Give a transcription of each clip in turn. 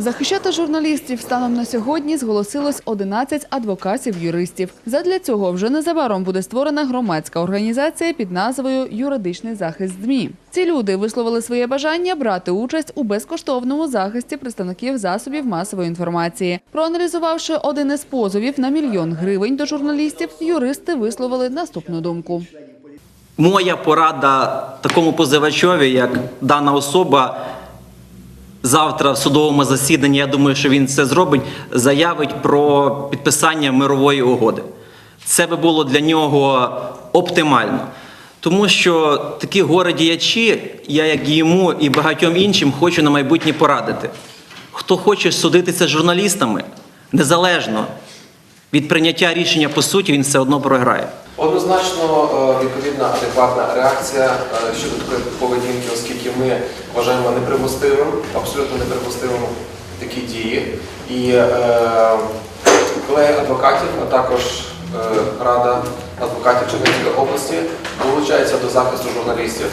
Захищати журналістів станом на сьогодні зголосилось 11 адвокатів-юристів. Задля цього вже незабаром буде створена громадська організація під назвою Юридичний захист ЗМІ. Ці люди висловили своє бажання брати участь у безкоштовному захисті представників засобів масової інформації. Проаналізувавши один із позовів на мільйон гривень до журналістів, юристи висловили наступну думку. Моя порада такому позивачові, як дана особа, завтра в судовому засіданні, я думаю, що він це зробить, заявить про підписання мирової угоди. Це би було для нього оптимально. Тому що такі горе-діячі, я як йому і багатьом іншим хочу на майбутнє порадити. Хто хоче судитися з журналістами, незалежно від прийняття рішення по суті, він все одно програє. Однозначно е, відповідна адекватна реакція е, щодо такої поведінки, оскільки ми вважаємо неприпустимим, абсолютно неприпустимим такі дії. І е, колеги адвокатів, а також е, Рада адвокатів Чернігівської області долучається до захисту журналістів,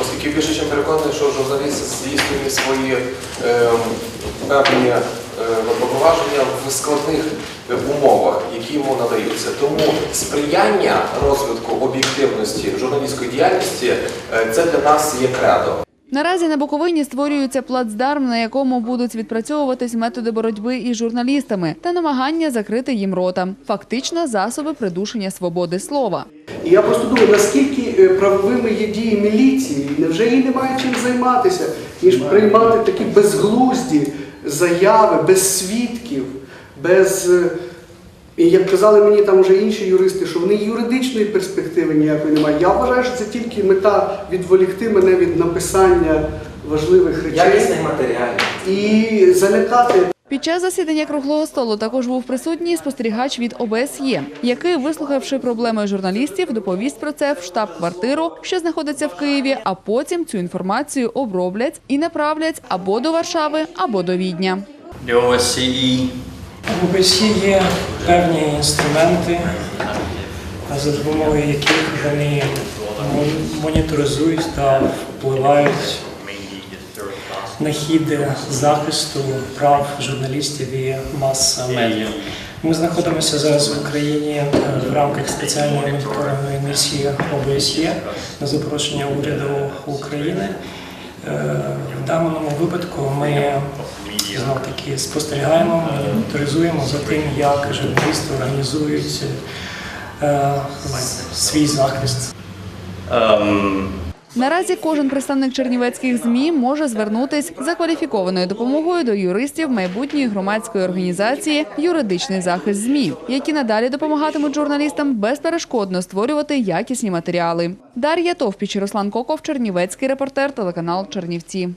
оскільки більше ніж переконаний, що журналіст здійснює свої е, певні е, повноваження в складних умовах, які йому надаються. Тому сприяння розвитку об'єктивності журналістської діяльності е, це для нас є кредо. Наразі на Буковині створюється плацдарм, на якому будуть відпрацьовуватись методи боротьби із журналістами та намагання закрити їм рота. Фактично засоби придушення свободи слова. І я просто думаю, наскільки е, правовими є дії міліції, невже їй немає чим займатися, ніж приймати такі безглузді заяви, без свідків, без. І як казали мені там вже інші юристи, що в них юридичної перспективи ніякої немає. Я вважаю, що це тільки мета відволікти мене від написання важливих речей матеріалів. і залякати Під час засідання круглого столу також був присутній спостерігач від ОБСЄ, який, вислухавши проблеми журналістів, доповість про це в штаб-квартиру, що знаходиться в Києві. А потім цю інформацію оброблять і направлять або до Варшави, або до Відня. The OSCE В ОБСЄ є певні інструменти, за допомогою яких вони моніторизують та впливають на хід захисту прав журналістів і мас-медіа. Ми знаходимося зараз в Україні е, в рамках спеціальної моніторингової місії ОБСЄ на запрошення уряду України. Е, В даному випадку ми знов таки спостерігаємо, моніторизуємо за тим, як журналісти організують е, свій захист. um, Наразі кожен представник чернівецьких змі може звернутись за кваліфікованою допомогою до юристів майбутньої громадської організації Юридичний захист змі, які надалі допомагатимуть журналістам безперешкодно створювати якісні матеріали. Дар'я Товпіч, Руслан Коков, Чернівецький репортер, телеканал Чернівці.